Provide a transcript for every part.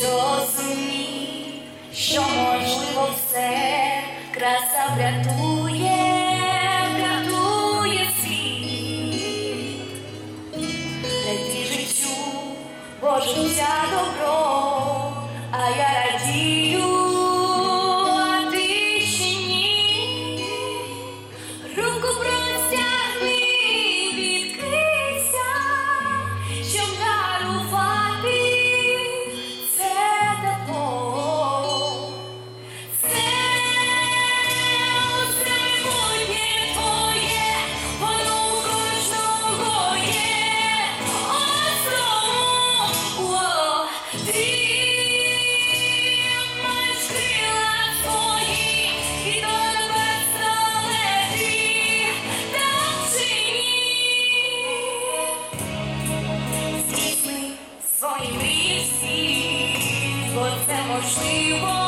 Зрозумій, що можливо все краса врятує, врятує світ, Дай життю, бо добро, а я. she was.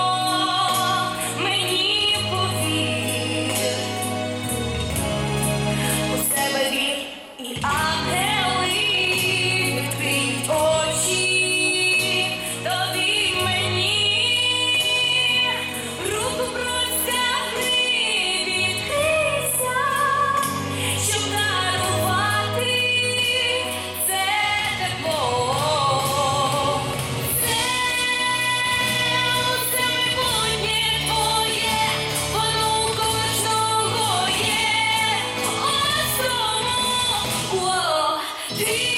believe.